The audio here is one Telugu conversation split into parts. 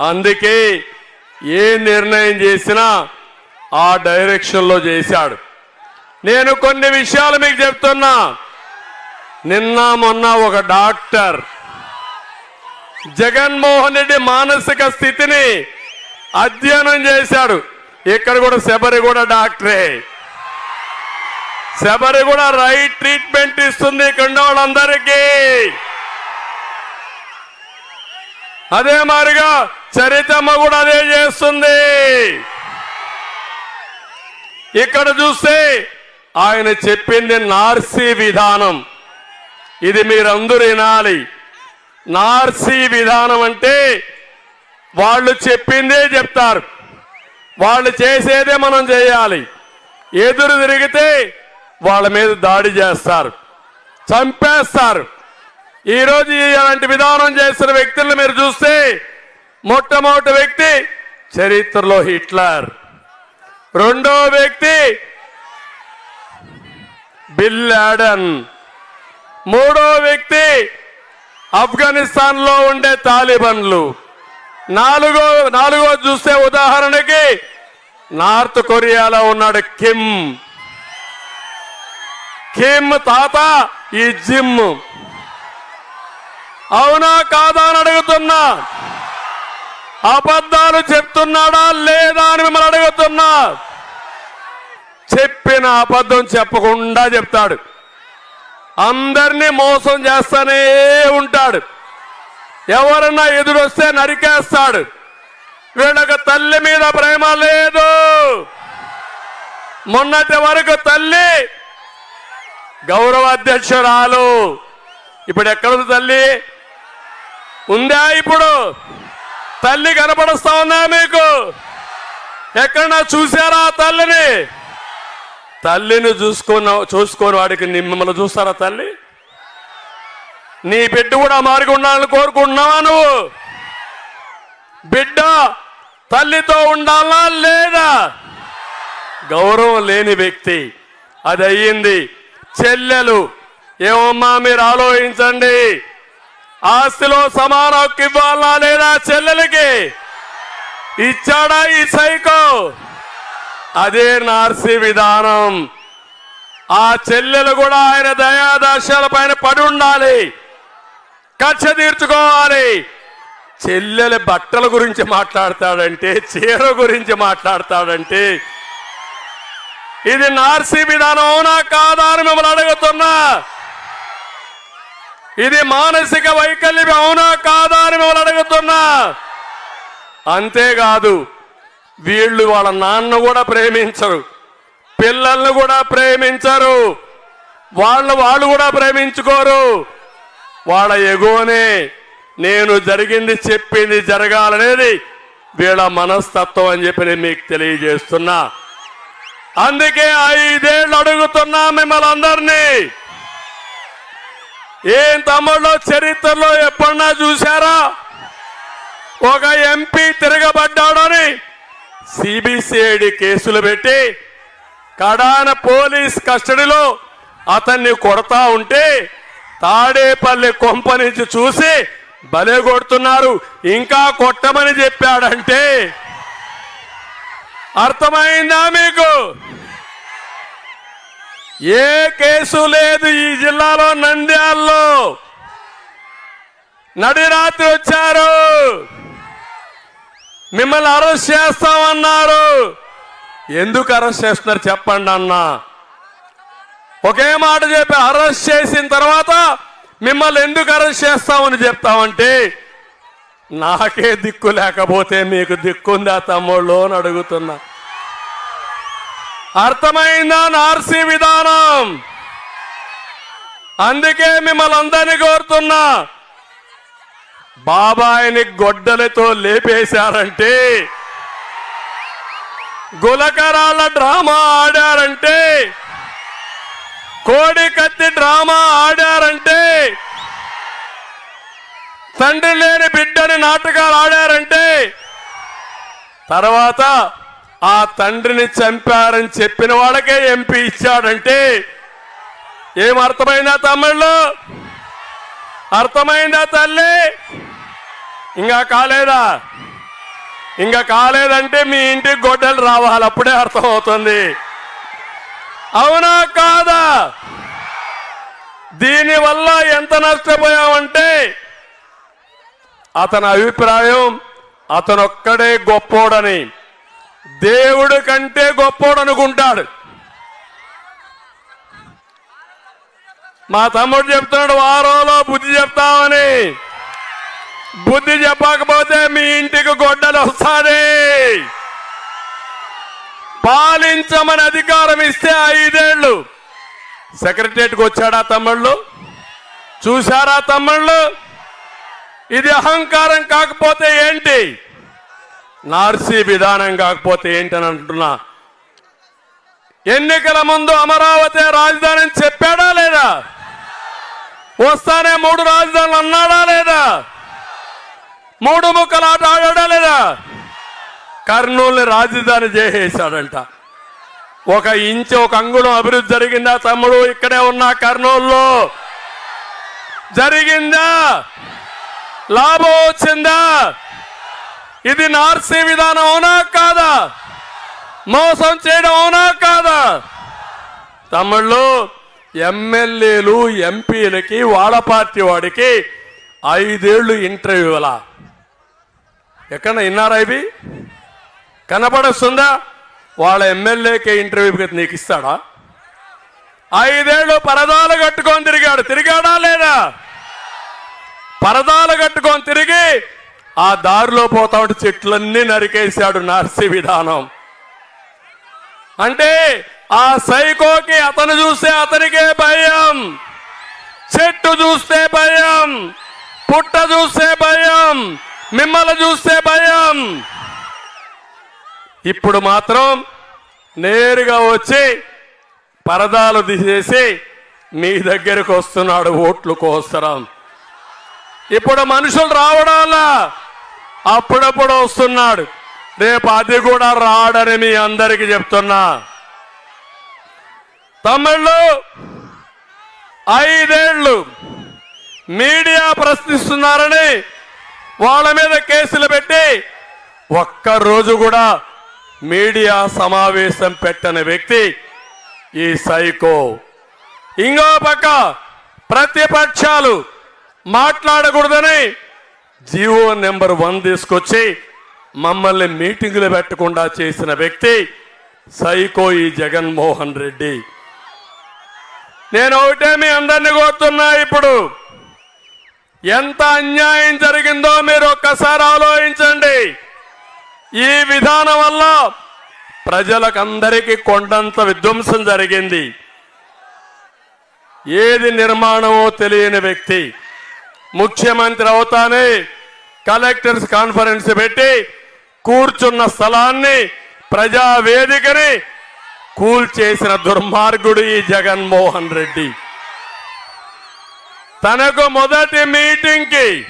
అందుకే ఏ నిర్ణయం చేసినా ఆ డైరెక్షన్లో చేశాడు. నేను కొన్ని విషయాలు మీకు చెప్తున్నా. నిన్న మొన్న ఒక డాక్టర్ జగన్మోహన్ రెడ్డి మానసిక స్థితిని అధ్యయనం చేశాడు. ఇక్కడ కూడా శబరి కూడా డాక్టరే. శబరి కూడా రైట్ ట్రీట్మెంట్ ఇస్తుంది ఇక్కడ వాళ్ళందరికీ. అదే మారిగా చరితమ్మ కూడా అదే చేస్తుంది. ఇక్కడ చూస్తే ఆయన చెప్పింది నార్సీ విధానం. ఇది మీరందరూ వినాలి. నార్సీ విధానం అంటే వాళ్ళు చెప్పిందే చెప్తారు. వాళ్ళు చేసేదే మనం చేయాలి. ఎదురు తిరిగితే వాళ్ళ మీద దాడి చేస్తారు. చంపేస్తారు. ఈరోజు ఇలాంటి విధానం చేసిన వ్యక్తులను మీరు చూస్తే మొట్టమొదటి వ్యక్తి చరిత్రలో హిట్లర్. రెండో వ్యక్తి బిల్లాడన్ మూడో వ్యక్తి ఆఫ్ఘనిస్తాన్లో ఉండే తాలిబన్లు. నాలుగో నాలుగో చూస్తే ఉదాహరణకి నార్త్ కొరియాలో ఉన్నాడు కిమ్. కిమ్ తాత ఈ జిమ్. అవునా కాదా అని అడుగుతున్నా. అబద్ధాలు చెప్తున్నాడా లేదా అని మిమ్మల్ని అడుగుతున్నా. చెప్పిన అబద్ధం చెప్పకుండా చెప్తాడు. అందరినీ మోసం చేస్తానే ఉంటాడు. ఎవరన్నా ఎదురొస్తే నరికేస్తాడు. వీళ్ళకి తల్లి మీద ప్రేమ లేదు. మొన్నటి వరకు తల్లి గౌరవాధ్యక్షురాలు. ఇప్పుడు ఎక్కడుంది తల్లి? ఉందా ఇప్పుడు? తల్లి కనపడుస్తా ఉందా మీకు? ఎక్కడన్నా చూసారా తల్లిని? తల్లిని చూసుకున్న చూసుకొని వాడికి. మిమ్మల్ని చూస్తారా తల్లి? నీ బిడ్డ కూడా మారిగి ఉండాలని కోరుకుంటున్నావా నువ్వు? బిడ్డ తల్లితో ఉండాలా లేదా? గౌరవం లేని వ్యక్తి. అది అయ్యింది. చెల్లెలు ఏమమ్మా మీరు ఆలోచించండి. ఆస్తిలో సమాన హక్కు ఇవ్వాలా లేదా చెల్లెలకి? ఇచ్చాడా ఈ సైకో? అదే నార్సీ విధానం. ఆ చెల్లెలు కూడా ఆయన దయాదర్శాల పైన పడి ఉండాలి. కక్ష తీర్చుకోవాలి. చెల్లెల బట్టల గురించి మాట్లాడతాడంటే చీర గురించి మాట్లాడతాడంటే ఇది నార్సీ విధానం అవునా కాదా అని మిమ్మల్ని అడుగుతున్నా. ఇది మానసిక వైకల్యం అవునా కాదా అని మిమ్మల్ని అడుగుతున్నా. అంతేకాదు వీళ్ళు వాళ్ళ నాన్న కూడా ప్రేమించరు పిల్లల్ని కూడా ప్రేమించరు వాళ్ళు వాళ్ళు కూడా ప్రేమించుకోరు. వాళ్ళ ఎగోనే నేను జరిగింది చెప్పింది జరగాలనేది వీళ్ళ మనస్తత్వం అని చెప్పి నేను మీకు తెలియజేస్తున్నా. అందుకే ఐదేళ్ళు అడుగుతున్నా మిమ్మల్ని అందరినీ. ఏం తమ్ముళ్ళు? చరిత్రలో ఎప్పుడన్నా చూశారా? ఒక ఎంపీ తిరగబడ్డాడని సిబిసిఐడి కేసులు పెట్టి కడాన పోలీస్ కస్టడీలో అతన్ని కొడతా ఉంటే తాడేపల్లి కొంప నుంచి చూసి బలే కొడుతున్నారు. ఇంకా కొట్టమని చెప్పాడంటే అర్థమైందా మీకు? ఏ కేసు లేదు ఈ జిల్లాలో నంద్యాల్లో. నడిరాత్రి వచ్చారు. మిమ్మల్ని అరెస్ట్ చేస్తామన్నారు. ఎందుకు అరెస్ట్ చేస్తున్నారు చెప్పండి అన్నా. ఒకే మాట చెప్పి అరెస్ట్ చేసిన తర్వాత మిమ్మల్ని ఎందుకు అరెస్ట్ చేస్తామని చెప్తామంటే నాకే దిక్కు లేకపోతే మీకు దిక్కుందా తమ్ముళ్ళు అని అడుగుతున్నా. అర్థమైందా ఆర్సీ విధానం? అందుకే మిమ్మల్ని అందరినీ కోరుతున్నా. బాబాయిని గొడ్డలతో లేపేశారంటే గులకరాల డ్రామా ఆడారంటే కోడి కత్తి డ్రామా ఆడారంటే తండ్రి లేని బిడ్డని నాటకాలు ఆడారంటే తర్వాత ఆ తండ్రిని చంపారని చెప్పిన వాడకే ఎంపీ ఇచ్చాడంటే ఏం అర్థమైందా తమ్ముళ్ళు? అర్థమైందా తల్లి? ఇంకా కాలేదా? ఇంకా కాలేదంటే మీ ఇంటికి గొడ్డలు రావాలి అప్పుడే అర్థమవుతుంది. అవునా కాదా? దీనివల్ల ఎంత నష్టపోయామంటే అతని అభిప్రాయం అతనొక్కడే గొప్పోడని. దేవుడు కంటే గొప్పోడు అనుకుంటాడు. మా తమ్ముడు చెప్తున్నాడు వారంలో బుద్ధి చెప్తామని బుద్ధి చెప్పకపోతే మీ ఇంటికి గొడ్డలు వస్తాది. పాలించమని అధికారం ఇస్తే ఐదేళ్ళు సెక్రటరియట్కి వచ్చాడా తమ్ముళ్ళు? చూశారా తమ్ముళ్ళు? ఇది అహంకారం కాకపోతే ఏంటి? నార్సీ విధానం కాకపోతే ఏంటని అంటున్నా? ఎన్నికల ముందు అమరావతి రాజధాని అని చెప్పాడా లేదా? వస్తానే మూడు రాజధానులు అన్నాడా లేదా? మూడు ముక్కలు ఆట ఆడాడా లేదా? కర్నూలుని రాజధాని చేసేసాడంట ఒక ఇంచు ఒక అంగుళం అభివృద్ధి జరిగిందా తమ్ముడు? ఇక్కడే ఉన్నా కర్నూలులో. జరిగిందా? లాభం వచ్చిందా? ఇది నార్సీ విధానం అవునా కాదా? మోసం చేయడం అవునా కాదా? తమ్ముళ్ళు ఎమ్మెల్యేలు ఎంపీలకి వాళ్ళ పార్టీ వాడికి ఐదేళ్ళు ఇంటర్వ్యూలా ఎక్కడ విన్నారా ఇవి? కనపడొస్తుందా? వాళ్ళ ఎమ్మెల్యేకి ఇంటర్వ్యూ నీకు ఇస్తాడా? ఐదేళ్ళు పరదాలు కట్టుకొని తిరిగాడు. తిరిగాడా లేదా? పరదాలు కట్టుకొని తిరిగి ఆ దారిలో పోతా ఉంటే చెట్లన్నీ నరికేశాడు నర్సి విధానం. అంటే ఆ సైకోకి అతను చూస్తే అతనికే భయం. చెట్టు చూస్తే భయం. పుట్ట చూస్తే భయం. మిమ్మల్ని చూస్తే భయం. ఇప్పుడు మాత్రం నేరుగా వచ్చి పరదాలు తీసేసి మీ దగ్గరకు వస్తున్నాడు ఓట్లు కోసరం. ఇప్పుడు మనుషులు రావడాలా? అప్పుడప్పుడు వస్తున్నాడు. రేపు అది కూడా రాడని మీ అందరికి చెప్తున్నా. తమిళ్ళు ఐదేళ్ళు మీడియా ప్రశ్నిస్తున్నారని వాళ్ళ మీద కేసులు పెట్టి ఒక్క రోజు కూడా మీడియా సమావేశం పెట్టని వ్యక్తి ఈ సైకో. ఇంకో పక్క ప్రతిపక్షాలు మాట్లాడకూడదని జీవో నెంబర్ వన్ తీసుకొచ్చి మమ్మల్ని మీటింగులు పెట్టకుండా చేసిన వ్యక్తి సైకో ఈ జగన్మోహన్ రెడ్డి. నేను ఒకటే మీ అందరినీ కోరుతున్నా ఇప్పుడు. ఎంత అన్యాయం జరిగిందో మీరు ఒక్కసారి ఆలోచించండి. ఈ విధానం వల్ల ప్రజలకందరికీ కొండంత విధ్వంసం జరిగింది. ఏది నిర్మాణమో తెలియని వ్యక్తి ముఖ్యమంత్రి అవుతానే కలెక్టర్స్ కాన్ఫరెన్స్ పెట్టి కూర్చున్న స్థలాన్ని ప్రజా వేదికని కూల్చేసిన దుర్మార్గుడు ఈ జగన్మోహన్ రెడ్డి. తనకు మొదటి మీటింగ్కి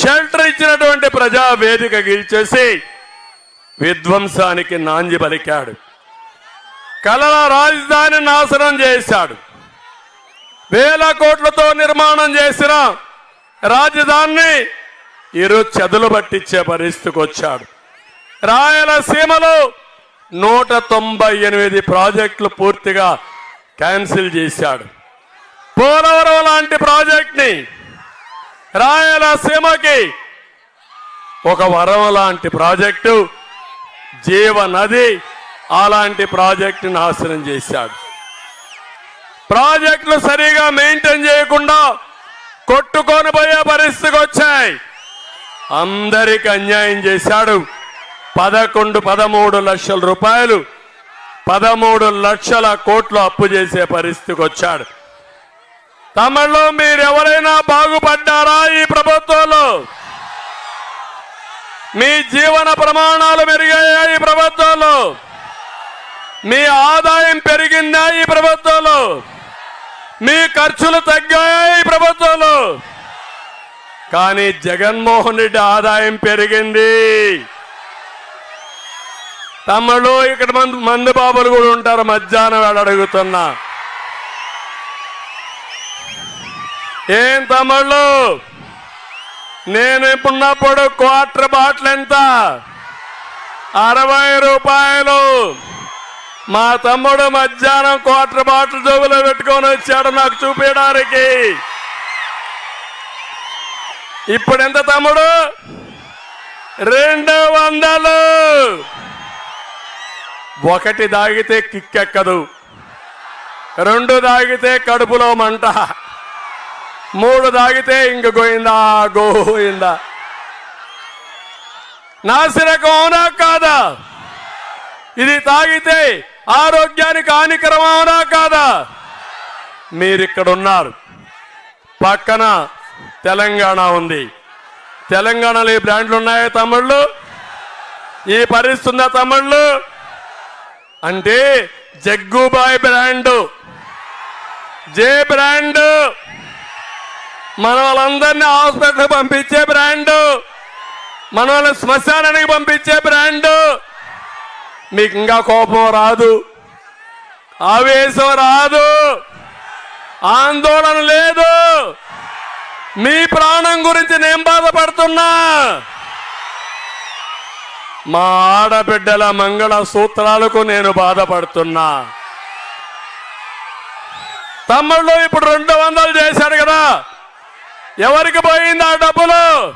షెల్టర్ ఇచ్చినటువంటి ప్రజా వేదిక గెలిచేసి విధ్వంసానికి నాంది పలికాడు. కలల రాజధాని నాశనం చేశాడు. వేల కోట్లతో నిర్మాణం చేసిన రాజధానిని ఈరోజు చదులు పట్టించే పరిస్థితికి వచ్చాడు. రాయలసీమలో నూట తొంభై ఎనిమిది ప్రాజెక్టులు పూర్తిగా క్యాన్సిల్ చేశాడు. పోలవరం లాంటి ప్రాజెక్ట్ని రాయలసీమకి ఒక వరం లాంటి ప్రాజెక్టు జీవ నది అలాంటి ప్రాజెక్టు నాశనం చేశాడు. ప్రాజెక్టులు సరిగా మెయింటైన్ చేయకుండా కొట్టుకొని పోయే పరిస్థితికి వచ్చాయి. అందరికి అన్యాయం చేశాడు. పదకొండు పదమూడు లక్షల రూపాయలు పదమూడు లక్షల కోట్లు అప్పు చేసే పరిస్థితికి వచ్చాడు. తమలో మీరెవరైనా బాగుపడ్డారా ఈ ప్రభుత్వంలో? మీ జీవన ప్రమాణాలు పెరిగాయా ఈ ప్రభుత్వంలో? మీ ఆదాయం పెరిగిందా ఈ ప్రభుత్వంలో? మీ ఖర్చులు తగ్గాయి ప్రభుత్వంలో. కానీ జగన్మోహన్ రెడ్డి ఆదాయం పెరిగింది. తమ్ముడు ఇక్కడ మంది మందు బాబులు కూడా ఉంటారు. మధ్యాహ్నం వేళ అడుగుతున్నా. ఏం తమ్ముళ్ళు? నేను ఇప్పుడున్నప్పుడు క్వార్టర్ బాటిల్ ఎంత? అరవై రూపాయలు. మా తమ్ముడు మధ్యాహ్నం క్వార్టర్ బాటిల్ జోబులో పెట్టుకొని వచ్చాడు నాకు చూపించడానికి ఇప్పుడు ఎంత తమ్ముడు? రెండు వందలు. ఒకటి దాగితే కిక్కెక్కదు. రెండు దాగితే కడుపులో మంట. మూడు దాగితే ఇంక గోయిందా? గోయిందా? నాసిరకం అవునా కాదా? ఇది తాగితే ఆరోగ్యానికి హానికరమానా కాదా? మీరిక్కడ ఉన్నారు పక్కన తెలంగాణ ఉంది. తెలంగాణలో ఈ బ్రాండ్లు ఉన్నాయా తమ్ముళ్ళు? ఈ పరిస్థితి ఉందా తమ్ముళ్ళు? అంటే జగ్గుబాయ్ బ్రాండ్. జే బ్రాండ్. మన వాళ్ళందరినీ హాస్పిటల్ పంపించే బ్రాండ్. మన వాళ్ళని శ్మశానానికి పంపించే బ్రాండ్. మీకు ఇంకా కోపం రాదు. ఆవేశం రాదు. ఆందోళన లేదు. మీ ప్రాణం గురించి నేను బాధపడుతున్నా. మా ఆడబిడ్డల మంగళ సూత్రాలకు నేను బాధపడుతున్నా. తమ్ముళ్ళు ఇప్పుడు రెండు వందలు చేశాడు కదా. ఎవరికి పోయింది ఆ డబ్బులు?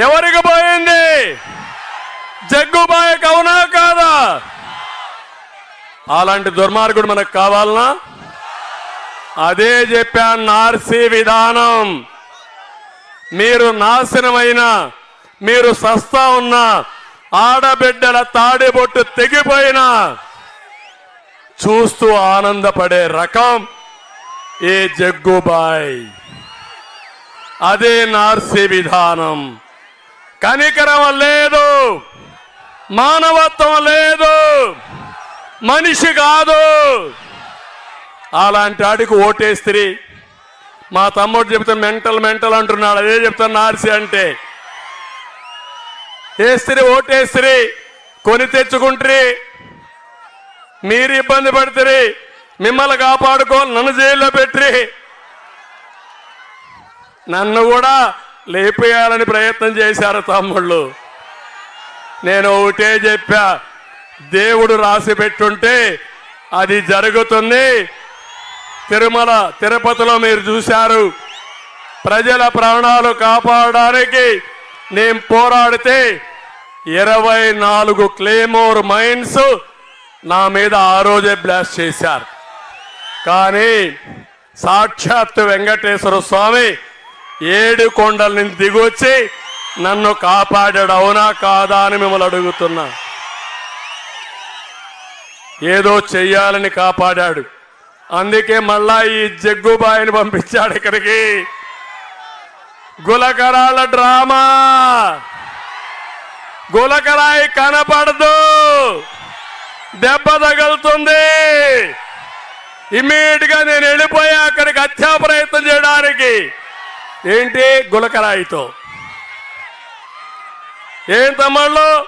ఎవరికి పోయింది? జగ్గుబాయకు అవునా కాదా? అలాంటి దుర్మార్గుడు మనకు కావాలనా? అదే చెప్పాను నార్సీ విధానం. మీరు నాశనమైన మీరు సస్తా ఉన్న ఆడబిడ్డల తాడిబొట్టు తెగిపోయినా చూస్తూ ఆనందపడే రకం ఏ జగ్గుబాయ్ అదే నార్సీ విధానం. కనికరం లేదు. మానవత్వం లేదు. మనిషి కాదు. అలాంటి ఆడికి ఓటేస్త్రీ. మా తమ్ముడు చెప్తే మెంటల్ మెంటల్ అంటున్నాడు. అదే చెప్తాను నార్సి అంటే. వేస్త్రీ ఓటేస్త్రీ. కొని తెచ్చుకుంట్రీ. మీరు ఇబ్బంది పడుతుంది మిమ్మల్ని కాపాడుకోవాలి నన్ను జైల్లో పెట్టి నన్ను కూడా లేపేయాలని ప్రయత్నం చేశారు తమ్ముళ్ళు. నేను ఒకటే చెప్పా. దేవుడు రాసి పెట్టుంటే అది జరుగుతుంది. తిరుమల తిరుపతిలో మీరు చూశారు. ప్రజల ప్రాణాలు కాపాడడానికి నేను పోరాడితే ఇరవై నాలుగు క్లేమోర్ మైన్స్ నా మీద ఆ రోజే బ్లాస్ట్ చేశారు. కానీ సాక్షాత్ వెంకటేశ్వర స్వామి ఏడు కొండల నుంచి దిగొచ్చి నన్ను కాపాడాడు అవునా కాదా అని మిమ్మల్ని అడుగుతున్నా. ఏదో చెయ్యాలని కాపాడాడు. అందుకే మళ్ళా ఈ జగ్గుబాయిని పంపించాడు ఇక్కడికి. గులకరాల డ్రామా. గులకరాయి కనపడదు. దెబ్బ తగులుతుంది. ఇమ్మీడియట్గా నేను వెళ్ళిపోయా అక్కడికి హత్యా ప్రయత్నం చేయడానికి. ఏంటి? గులకరాయితో. ఏం తమ్ముళ్ళు?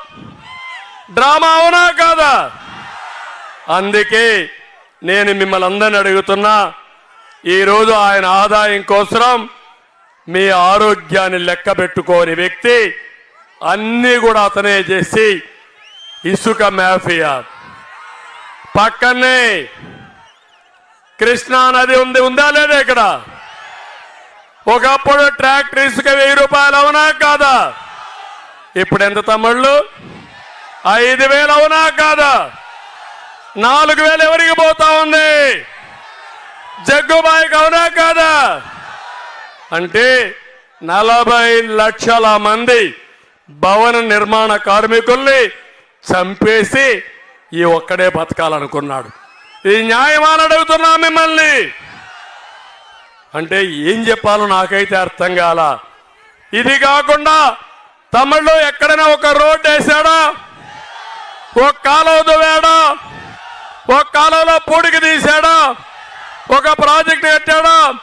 డ్రామా అవునా కాదా? అందుకే నేను మిమ్మల్ని అందరిని అడుగుతున్నా ఈరోజు ఆయన ఆదాయం కోసం మీ ఆరోగ్యాన్ని లెక్క పెట్టుకోని వ్యక్తి అన్నీ కూడా అతనే చేసి ఇసుక మాఫియా. పక్కనే కృష్ణా నది ఉంది ఉందా లేదా ఇక్కడ? ఒకప్పుడు ట్రాక్టర్ ఇసుక వెయ్యి రూపాయలు అవునా కాదా? ఇప్పుడు ఎంత తమ్ముళ్ళు? ఐదు వేలు అవునా కాదా? నాలుగు వేలు ఎవరికి పోతా ఉంది? జగ్గుబాయికి అవునా కాదా? అంటే నలభై లక్షల మంది భవన నిర్మాణ కార్మికుల్ని చంపేసి ఈ ఒక్కడే బతకాలనుకున్నాడు. ఈ న్యాయమాన అడుగుతున్నా మిమ్మల్ని. అంటే ఏం చెప్పాలో నాకైతే అర్థం కాల. ఇది కాకుండా తమిళ్ళో ఎక్కడైనా ఒక రోడ్డు వేసాడా ఒక కాలువ దువ్వాడా ఒక కాలువలో పూడికి తీశాడా? ఒక ప్రాజెక్ట్ కట్టాడా?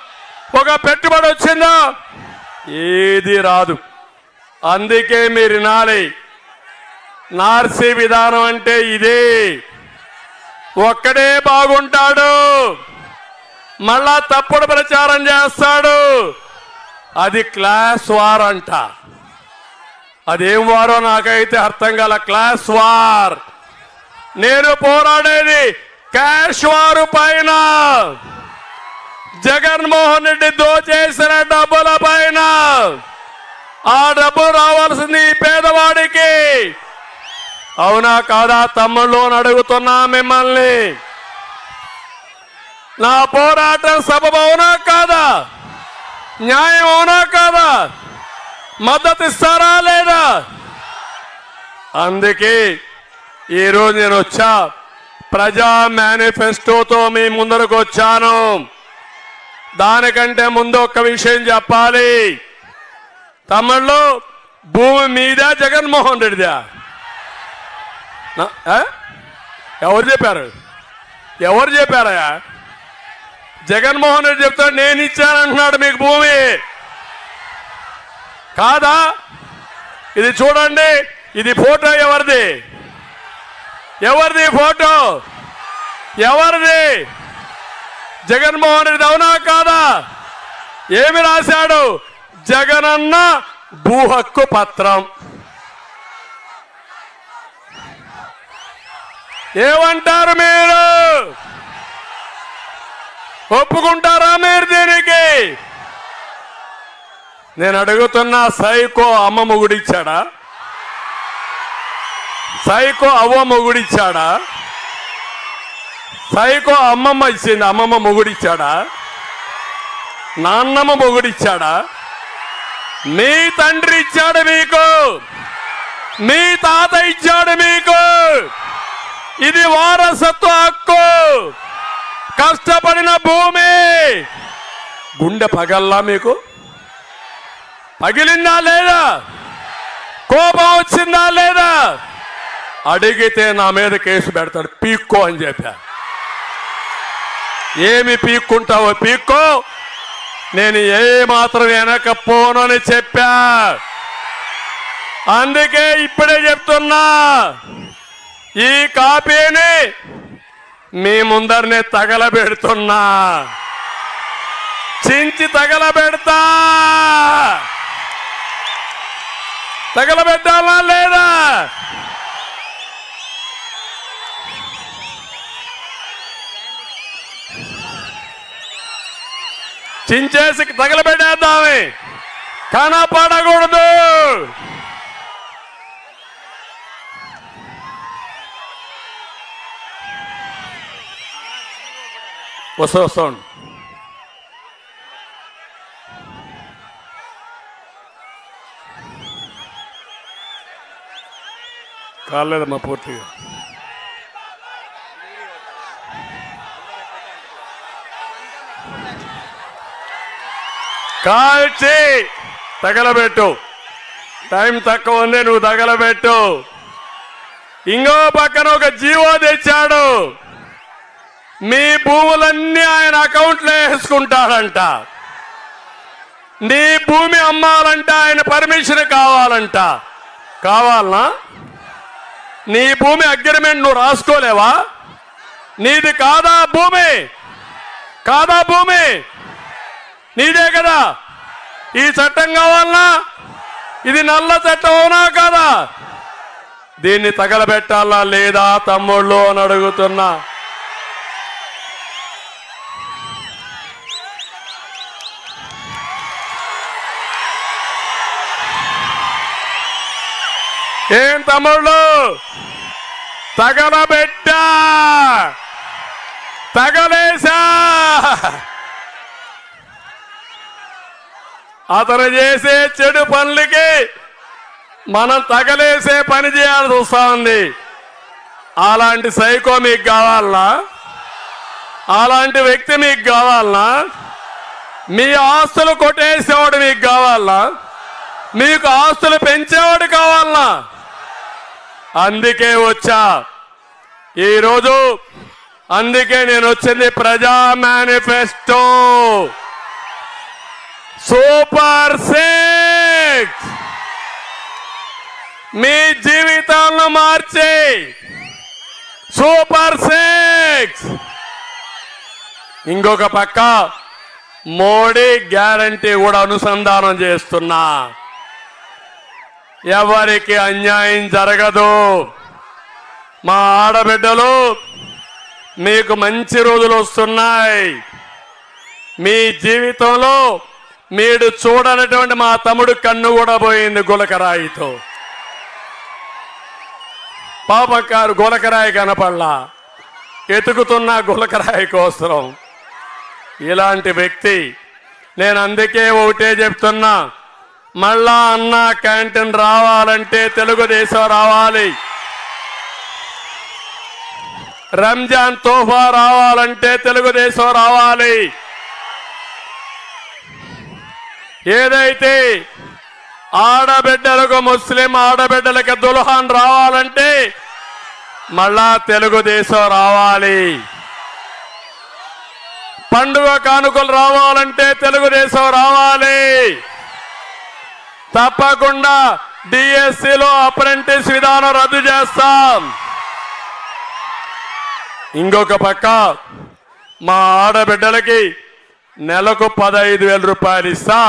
ఒక పెట్టుబడి వచ్చిందా? ఏది రాదు. అందుకే మీరు వినాలి. నార్సీ విధానం అంటే ఇదే. ఒక్కడే బాగుంటాడు. మళ్ళా తప్పుడు ప్రచారం చేస్తాడు. అది క్లాస్ వార్ అంట. అదేం వారో నాకైతే అర్థం కాల క్లాస్ వార్. నేను పోరాడేది క్యాష్ వారు పైన. జగన్మోహన్ రెడ్డి దోచేసిన డబ్బుల పైన. ఆ డబ్బు రావాల్సింది ఈ పేదవాడికి. అవునా కాదా తమ్ముళ్ళు అడుగుతున్నా మిమ్మల్ని. నా పోరాటం సబబు అవునా కాదా? న్యాయం అవునా కాదా? మద్దతు ఇస్తారా లేదా? అందుకే ఈరోజు నేను వచ్చా. ప్రజా మేనిఫెస్టోతో మీ ముందరకు వచ్చాను. దానికంటే ముందు ఒక్క విషయం చెప్పాలి. తమిళ్ళు భూమి మీద జగన్మోహన్ రెడ్డిదా. ఎవరు చెప్పారు? ఎవరు చెప్పారయ్యా? జగన్మోహన్ రెడ్డి చెప్తాడు నేను ఇచ్చానంటున్నాడు మీకు భూమి. కాదా? ఇది చూడండి ఇది ఫోటో ఎవరిది? ఎవరిది ఫోటో? ఎవరిది? జగన్మోహన్ రెడ్డి అవునా కాదా? ఏమి రాశాడు? జగనన్న భూ హక్కు పత్రం. ఏమంటారు మీరు? ఒప్పుకుంటారా మీరు దీనికి? నేను అడుగుతున్నా సైకో అమ్మ మొగుడిచ్చాడా? సైకో అవ్వ మొగుడిచ్చాడా? సైకో అమ్మమ్మ ఇచ్చింది అమ్మమ్మ మొగుడిచ్చాడా? నాన్నమ్మ మొగుడిచ్చాడా? మీ తండ్రి ఇచ్చాడు మీకు. మీ తాత ఇచ్చాడు మీకు. ఇది వారసత్వ హక్కు. కష్టపడిన భూమి. గుండె పగల్లా మీకు? పగిలిందా లేదా? కోపం వచ్చిందా లేదా? అడిగితే నా మీద కేసు పెడతాడు. పీక్కో అని చెప్పా. ఏమి పీక్కుంటావో పీక్కో. నేను ఏ మాత్రం వెనకపోనని చెప్పా. అందుకే ఇప్పుడే చెప్తున్నా. ఈ కాపీని మీ ముందరనే తగలబెడుతున్నా. చించి తగలబెడతా. తగలబెట్టాలా లేదా? చించేసి తగలబెట్టేద్దామే. కనపడకూడదు వస్తూ వస్తా కాలేదమ్మా పూర్తిగా. కాల్చి తగలబెట్టు. టైం తక్కువ ఉంది నువ్వు తగలబెట్టు. ఇంకో పక్కన ఒక జీవో తెచ్చాడు. మీ భూములన్నీ ఆయన అకౌంట్లో వేసుకుంటాడంట. నీ భూమి అమ్మాలంట ఆయన పర్మిషన్ కావాలంట. కావాలనా? నీ భూమి అగ్రిమెంట్ నువ్వు రాసుకోలేవా? నీది కాదా భూమి? కాదా భూమి? నీదే కదా. ఈ చట్టం కావాలనా? ఇది నల్ల చట్టం అవునా కాదా? దీన్ని తగలబెట్టాలా లేదా తమ్ముళ్ళు అని అడుగుతున్నా. ఏం తమ్ముళ్ళు? తగలబెట్టా! తగలేసా అతను చేసే చెడు పనులకి మనం తగలేసే పని చేయాల్సి వస్తా ఉంది. అలాంటి సైకో మీకు కావాలనా? అలాంటి వ్యక్తి మీకు కావాలనా? మీ ఆస్తులు కొట్టేసేవాడు మీకు కావాలనా? మీకు ఆస్తులు పెంచేవాడు కావాలనా? అందుకే వచ్చా. ఈరోజు అందుకే నేను వచ్చింది ప్రజా మేనిఫెస్టో. Super six. మీ జీవితాలను మార్చి. Super six. ఇంకొక పక్క మోడీ గ్యారంటీ కూడా అనుసంధానం చేస్తున్నా. ఎవరికి అన్యాయం జరగదు. మా ఆడబిడ్డలు మీకు మంచి రోజులు వస్తున్నాయి. మీ జీవితంలో మీరు చూడనటువంటి మా తమ్ముడు కన్ను కూడా పోయింది గులకరాయితో. పాపకారు గులకరాయి కనపడలా. ఎతుకుతున్న గులకరాయి కోసం. ఇలాంటి వ్యక్తి నేను అందుకే ఒకటే చెప్తున్నా. మళ్ళా అన్న క్యాంటీన్ రావాలంటే తెలుగుదేశం రావాలి. రంజాన్ తోఫా రావాలంటే తెలుగుదేశం రావాలి. ఏదైతే ఆడబిడ్డలకు ముస్లిం ఆడబిడ్డలకు దుల్హాన్ రావాలంటే మళ్ళా తెలుగుదేశం రావాలి. పండుగ కానుకలు రావాలంటే తెలుగుదేశం రావాలి. తప్పకుండా డిఎస్సిలో అప్రెంటిస్ విధానం రద్దు చేస్తాం. ఇంకొక పక్క మా ఆడబిడ్డలకి నెలకు పదహైదు వేల రూపాయలు ఇస్తా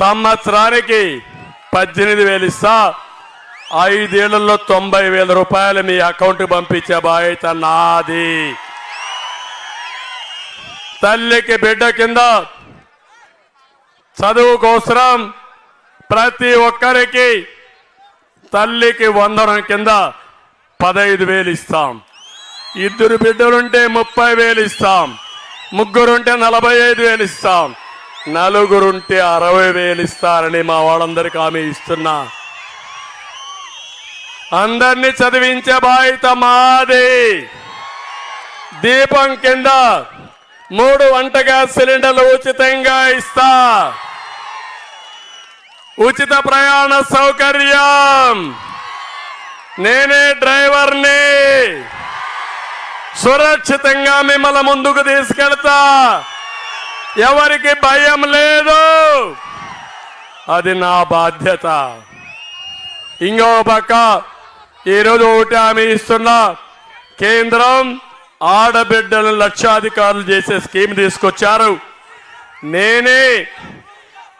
సంవత్సరానికి పద్దెనిమిది వేలు ఇస్తా ఐదేళ్ళలో తొంభై వేల రూపాయలు మీ అకౌంట్కి పంపించే బాధ్యత నాది. తల్లికి బిడ్డ కింద చదువు కోసరం ప్రతి ఒక్కరికి తల్లికి వందనం కింద పదహైదు వేలు ఇస్తాం. ఇద్దరు బిడ్డలుంటే ముప్పై వేలు ఇస్తాం. ముగ్గురుంటే నలభై ఐదు వేలు ఇస్తాం. నలుగురుంటే అరవై వేలు ఇస్తారని మా వాళ్ళందరికీ హామీ ఇస్తున్నా. అందరినీ చదివించే బాధ్యత మాది. దీపం కింద మూడు వంట గ్యాస్ సిలిండర్లు ఉచితంగా ఇస్తా. ఉచిత ప్రయాణ సౌకర్యం. నేనే డ్రైవర్ని. సురక్షితంగా మిమ్మల్ని ముందుకు తీసుకెళ్తా. ఎవరికి భయం లేదు. అది నా బాధ్యత. ఇంకో పక్క ఈరోజు ఒకటి హామీ ఇస్తున్న కేంద్రం ఆడబిడ్డలను లక్షాధికారులు చేసే స్కీమ్ తీసుకొచ్చారు. నేనే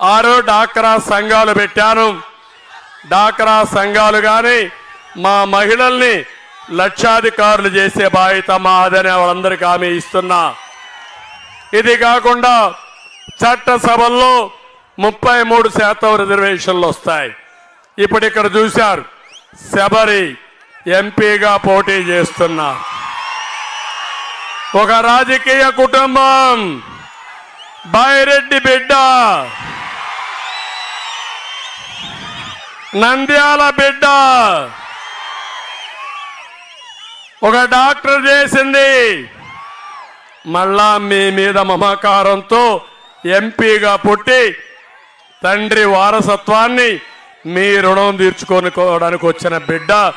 ఆరో డాక్రా సంఘాలు పెట్టాను. డాక్రా సంఘాలు కానీ మా మహిళల్ని లక్షాధికారులు చేసే బాధ్యత మాదని వాళ్ళందరికీ హామీ ఇస్తున్నా. ఇది కాకుండా చట్టసభల్లో ముప్పై మూడు శాతం రిజర్వేషన్లు వస్తాయి. ఇప్పుడు ఇక్కడ చూశారు శబరి ఎంపీగా పోటీ చేస్తున్నా. ఒక రాజకీయ కుటుంబం. బైరెడ్డి బిడ్డ. నంద్యాల బిడ్డ. ఒక డాక్టర్ చేసింది. మళ్ళా మీ మీద మమకారంతో ఎంపీగా పుట్టి తండ్రి వారసత్వాన్ని మీ రుణం తీర్చుకోనుకోవడానికి వచ్చిన బిడ్డ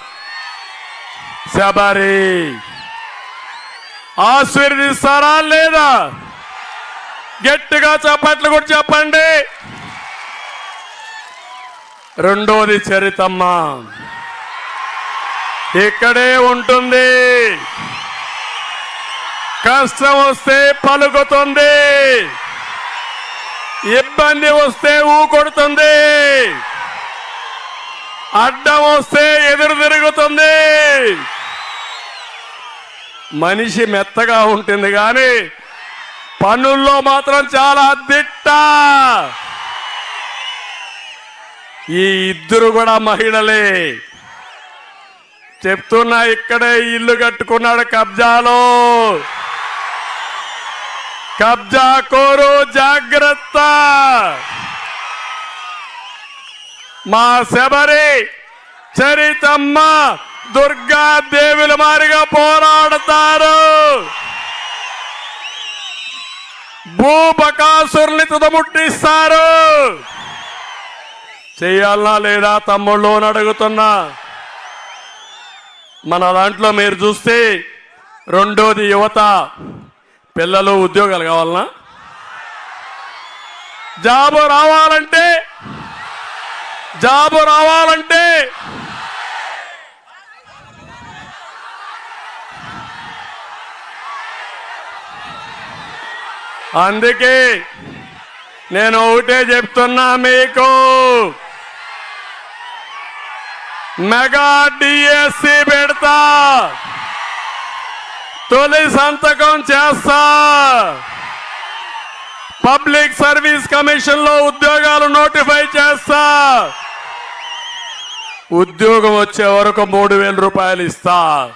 శబరి. ఆశీర్దిస్తారా లేదా? గట్టిగా చప్పట్లు కూడా చెప్పండి. రెండోది చరితమ్మ. ఇక్కడే ఉంటుంది. కష్టం వస్తే పలుకుతుంది. ఇబ్బంది వస్తే ఊకొడుతుంది. అడ్డం వస్తే ఎదురు తిరుగుతుంది. మనిషి మెత్తగా ఉంటుంది కానీ పనుల్లో మాత్రం చాలా దిట్ట. ఈ ఇద్దరు కూడా మహిళలే. చెప్తున్నా ఇక్కడే ఇల్లు కట్టుకున్నాడు కబ్జాలో. కబ్జా కోరు జాగ్రత్త. మా శబరి చరితమ్మ దుర్గా దేవుల మారిగా పోరాడతారు. భూబకాసురుని తుదముట్టిస్తారు. చేయాలనా లేదా తమ్ముళ్ళు అని అడుగుతున్నా. మన దాంట్లో మీరు చూస్తే రెండోది యువత పిల్లలు ఉద్యోగాలు కావాలనా? జాబు రావాలంటే జాబు రావాలంటే. అందుకే నేను ఒకటే చెప్తున్నా మీకు. మెగా డిఎస్సి పెడతా. తొలి సంతకం చేస్తా. పబ్లిక్ సర్వీస్ కమిషన్లో ఉద్యోగాలు నోటిఫై చేస్తా. ఉద్యోగం వచ్చే వరకు మూడు వేల రూపాయలు ఇస్తా.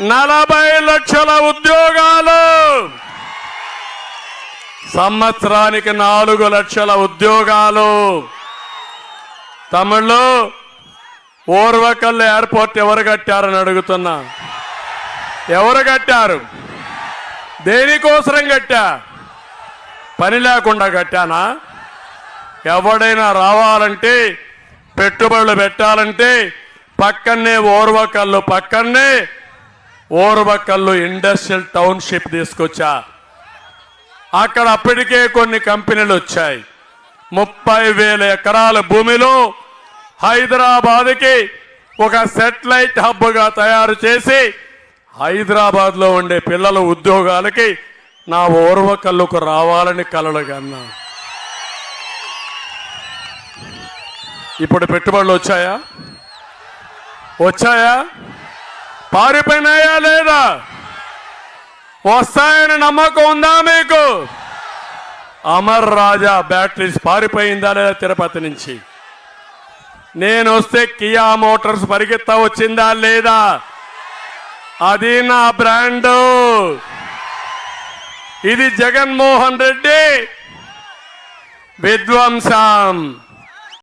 నలభై లక్షల ఉద్యోగాలు. సంవత్సరానికి నాలుగు లక్షల ఉద్యోగాలు. తమిళ్ళు ఓర్వకల్ ఎయిర్పోర్ట్ ఎవరు కట్టారని అడుగుతున్నా. ఎవరు కట్టారు? దేనికోసరం కట్టా? పని లేకుండా కట్టానా? ఎవడైనా రావాలంటే పెట్టుబడులు పెట్టాలంటే పక్కనే ఓర్వకల్లు పక్కనే ఓర్వకల్లు ఇండస్ట్రియల్ టౌన్షిప్ తీసుకొచ్చా. అక్కడ అప్పటికే కొన్ని కంపెనీలు వచ్చాయి. ముప్పై వేల ఎకరాల భూమిలో హైదరాబాద్కి ఒక సెటిలైట్ హబ్గా తయారు చేసి హైదరాబాద్లో ఉండే పిల్లల ఉద్యోగాలకి నా ఓర్వ కళ్ళకు రావాలని కలలు కన్నా. ఇప్పుడు పెట్టుబడులు వచ్చాయా? వచ్చాయా? పారిపోయినాయా లేదా? వస్తాయని నమ్మకం ఉందా మీకు? అమర్ రాజా బ్యాటరీస్ పారిపోయిందా లేదా తిరుపతి నుంచి? నేను వస్తే కియా మోటార్స్ పరిగెత్తా వచ్చిందా లేదా? అది నా బ్రాండు. ఇది జగన్మోహన్ రెడ్డి. విధ్వంసం.